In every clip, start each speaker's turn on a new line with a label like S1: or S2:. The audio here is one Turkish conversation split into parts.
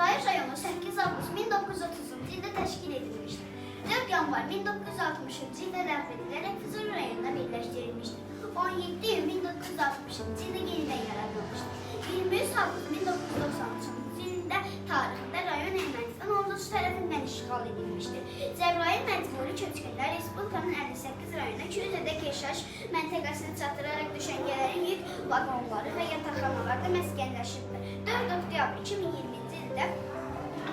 S1: Cəbrayıl rayonu 8 avqust 1930-cu ildə təşkil edilmişdir. 4 yanvar 1960-cı ildə ləğv edilərək Füzuli rayonuna birləşdirilmişdir. 17 iyun 1960-cı ildə yenidən yaradılmışdır. 23 avqust 1993-cü ildə tarixində rayon Ermənistan ordusu tərəfindən işğal edilmişdir. Cəbrayıl məcburi köçkünlər Respublikanın 58 rayonuna 200 ədək yaşayış məntəqəsini çatdıraraq düşəngələri, yük vaqonları və yataqxanalarda məskənləşibdir. 4 oktyabr 2020-ci ildə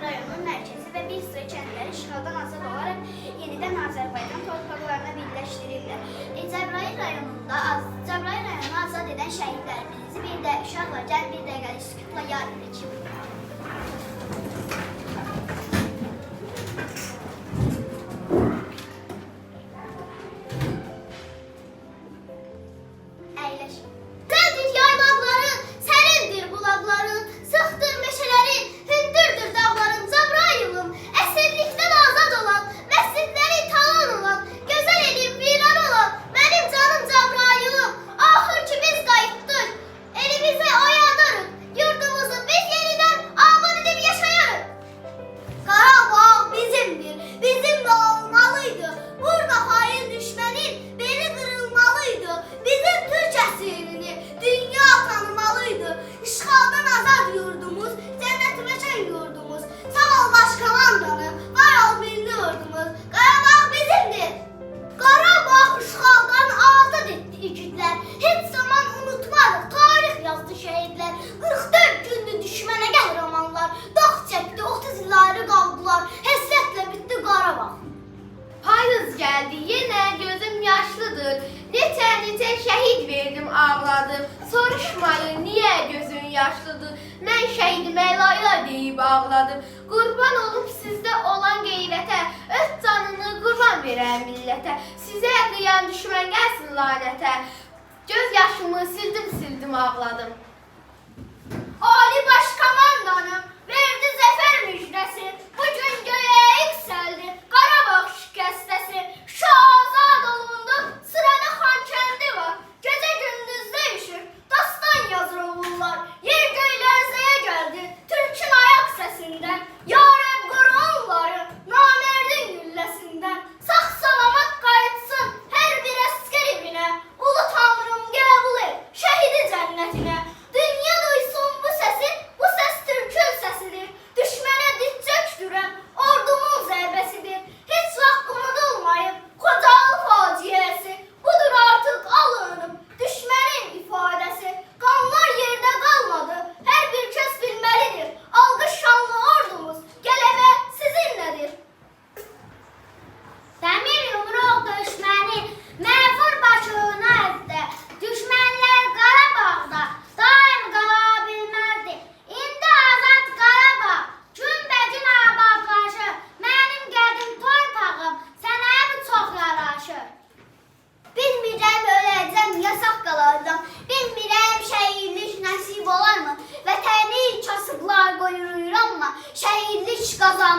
S1: rayonun mərkəzi və bir sıra kəndləri işğaldan azad olaraq yenidən Azərbaycan torpaqlarına birləşdirildi. E, Cəbrayıl rayonunda az, Cəbrayıl rayonunu azad edən şəhidlərimizi bir də uşaqla gəl bir dəqiqəlik sükutla yad edək.
S2: Geldi yine gözüm yaşlıdır. Neçə neçə şehit verdim ağladım. Soruşmayın niye gözün yaşlıdır. Mən şəhidimə layla deyib ağladım. Qurban olub sizdə olan qeyrətə, öz canını qurban verən millətə. Sizə qıyan düşmən gəlsin lanətə. Göz yaşımı sildim sildim ağladım.
S1: Ali Başkomandanım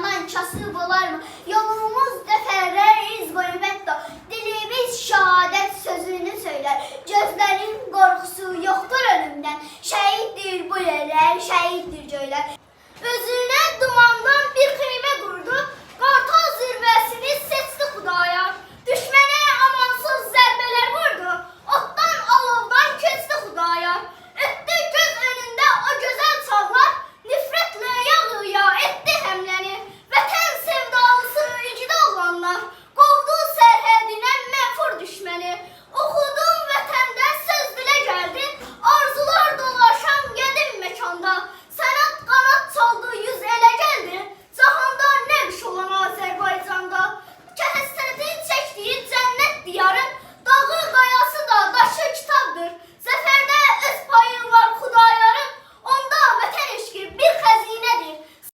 S1: qazanan kasıb olarmı? Yolumuz dəfərlər iz hətta dilimiz şəhadət sözünü söylər. Gözlərin qorxusu yoxdur ölümdən. Şəhiddir bu yerlər, şəhiddir göylər. Özü